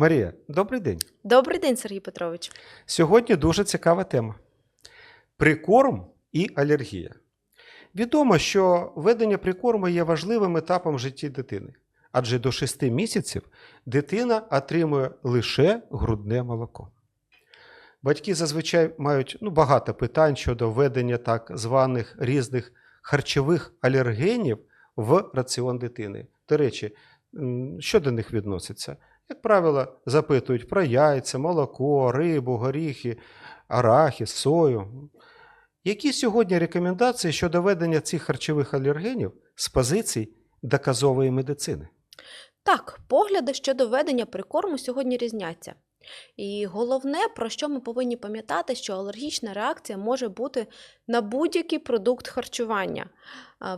Марія, добрий день. Добрий день, Сергій Петрович. Сьогодні дуже цікава тема: прикорм і алергія. Відомо, що введення прикорму є важливим етапом в житті дитини, адже до 6 місяців дитина отримує лише грудне молоко. Батьки зазвичай мають ну, багато питань щодо введення так званих різних харчових алергенів в раціон дитини. До речі, що до них відноситься? Як правило, запитують про яйця, молоко, рибу, горіхи, арахіс, сою. Які сьогодні рекомендації щодо ведення цих харчових алергенів з позицій доказової медицини? Так, погляди щодо ведення прикорму сьогодні різняться. І головне, про що ми повинні пам'ятати, що алергічна реакція може бути на будь-який продукт харчування.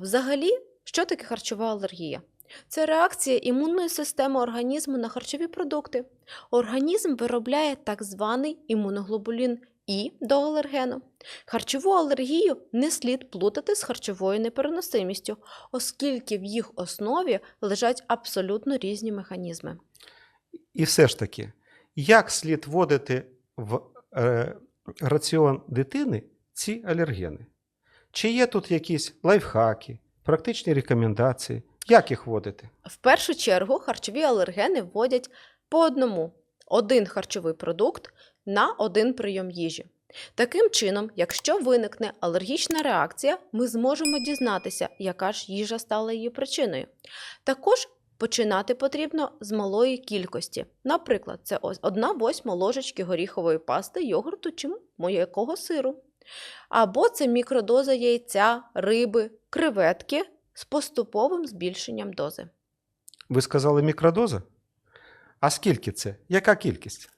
Взагалі, що таке харчова алергія? Це реакція імунної системи організму на харчові продукти. Організм виробляє так званий імуноглобулін І до алергену. Харчову алергію не слід плутати з харчовою непереносимістю, оскільки в їх основі лежать абсолютно різні механізми. І все ж таки, як слід вводити в е, раціон дитини ці алергени? Чи є тут якісь лайфхаки, практичні рекомендації? Як їх вводити? В першу чергу харчові алергени вводять по одному один харчовий продукт на один прийом їжі. Таким чином, якщо виникне алергічна реакція, ми зможемо дізнатися, яка ж їжа стала її причиною. Також починати потрібно з малої кількості. Наприклад, це 1 восьма ложечки горіхової пасти, йогурту чи м'якого сиру. Або це мікродоза яйця, риби, креветки з поступовим збільшенням дози. Ви сказали мікродоза? А скільки це? Яка кількість?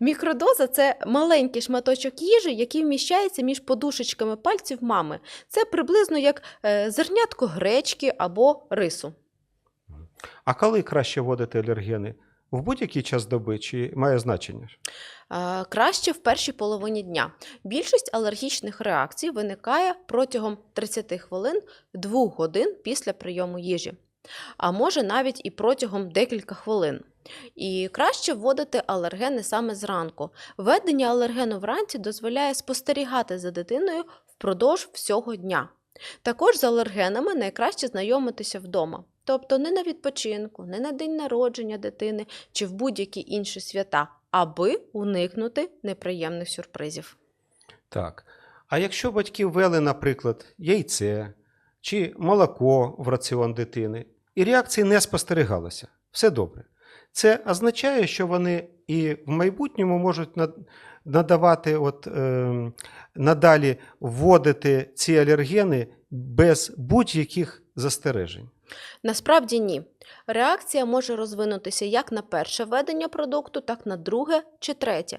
Мікродоза це маленький шматочок їжі, який вміщається між подушечками пальців мами. Це приблизно як е, зернятко гречки або рису. А коли краще вводити алергени? В будь-який час доби чи має значення? Е, Краще в першій половині дня. Більшість алергічних реакцій виникає протягом 30 хвилин 2 годин після прийому їжі, а може навіть і протягом декілька хвилин. І краще вводити алергени саме зранку. Введення алергену вранці дозволяє спостерігати за дитиною впродовж всього дня. Також з алергенами найкраще знайомитися вдома, тобто не на відпочинку, не на день народження дитини чи в будь-які інші свята, аби уникнути неприємних сюрпризів. Так. А якщо батьки ввели, наприклад, яйце чи молоко в раціон дитини, і реакції не спостерігалося, все добре. Це означає, що вони і в майбутньому можуть надавати, от, е, надалі вводити ці алергени без будь-яких застережень. Насправді ні. Реакція може розвинутися як на перше введення продукту, так на друге чи третє.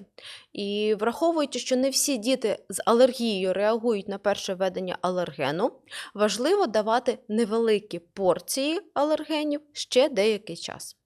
І враховуючи, що не всі діти з алергією реагують на перше введення алергену, важливо давати невеликі порції алергенів ще деякий час.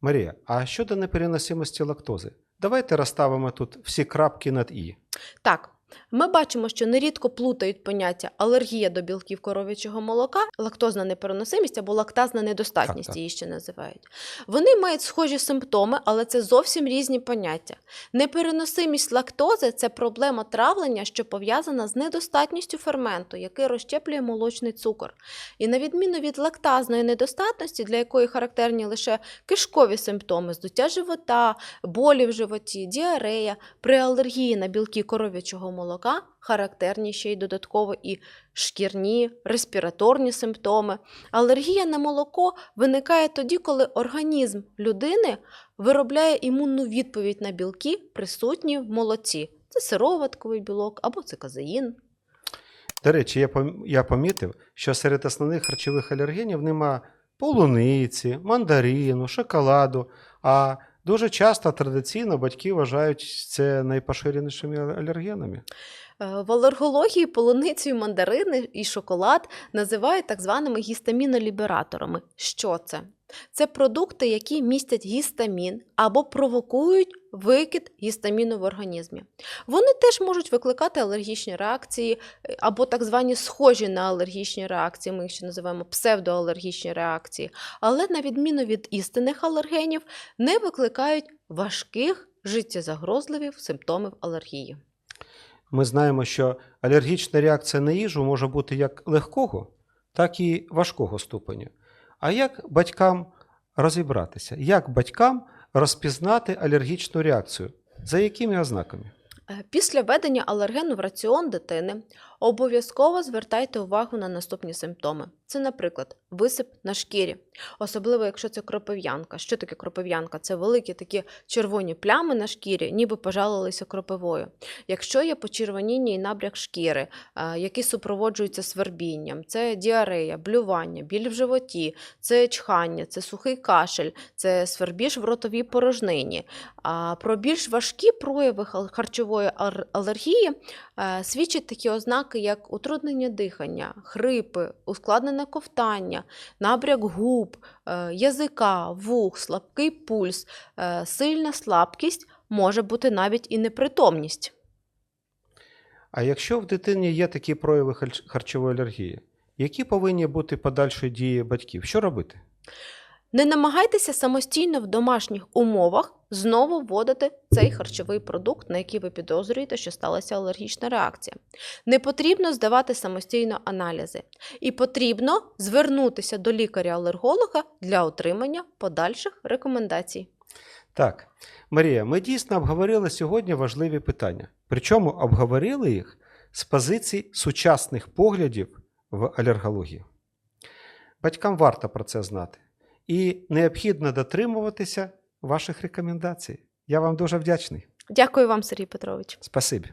Марія, а щодо непереносимості лактози? Давайте розставимо тут всі крапки над І. Так, ми бачимо, що нерідко плутають поняття алергія до білків коров'ячого молока, лактозна непереносимість або лактазна недостатність Так, так. її ще називають. Вони мають схожі симптоми, але це зовсім різні поняття. Непереносимість лактози це проблема травлення, що пов'язана з недостатністю ферменту, який розщеплює молочний цукор. І на відміну від лактазної недостатності, для якої характерні лише кишкові симптоми, здуття живота, болі в животі, діарея, при алергії на білки коров'ячого молока характерні ще й додатково і шкірні, респіраторні симптоми. Алергія на молоко виникає тоді, коли організм людини виробляє імунну відповідь на білки, присутні в молоці. Це сироватковий білок або це казеїн. До речі, я помітив, що серед основних харчових алергенів нема полуниці, мандарину, шоколаду. А дуже часто традиційно батьки вважають це найпоширенішими алергенами. Е, В алергології полуницю, мандарини і шоколад називають так званими гістамінолібераторами. Що це? Це продукти, які містять гістамін або провокують викид гістаміну в організмі. Вони теж можуть викликати алергічні реакції е, або так звані схожі на алергічні реакції, ми їх ще називаємо псевдоалергічні реакції, але на відміну від істинних алергенів, не викликають важких життєзагрозливих симптомів алергії. Ми знаємо, що алергічна реакція на їжу може бути як легкого, так і важкого ступеня. А як батькам розібратися? Як батькам розпізнати алергічну реакцію? За якими ознаками? Е, Після введення алергену в раціон дитини обов'язково звертайте увагу на наступні симптоми. Це, наприклад, висип на шкірі, особливо якщо це кропив'янка. Що таке кропив'янка? Це великі такі червоні плями на шкірі, ніби пожалилися кропивою. Якщо є почервоніння і набряк шкіри, е, які супроводжуються свербінням, це діарея, блювання, біль в животі, це чхання, це сухий кашель, це свербіж в ротовій порожнині. А про більш важкі прояви харчової алергії е, свідчать такі ознаки, як утруднення дихання, хрипи, ускладнене ковтання, набряк губ, е, язика, вух, слабкий пульс, е, сильна слабкість, може бути навіть і непритомність. А якщо в дитині є такі прояви харчової алергії, які повинні бути подальші дії батьків? Що робити? Не намагайтеся самостійно в домашніх умовах знову вводити цей харчовий продукт, на який ви підозрюєте, що сталася алергічна реакція. Не потрібно здавати самостійно аналізи, і потрібно звернутися до лікаря-алерголога для отримання подальших рекомендацій. Так, Марія, ми дійсно обговорили сьогодні важливі питання. Причому обговорили їх з позицій сучасних поглядів в алергології. Батькам варто про це знати. І необхідно дотримуватися ваших рекомендацій. Я вам дуже вдячний. Дякую вам, Сергій Петрович. Спасибі.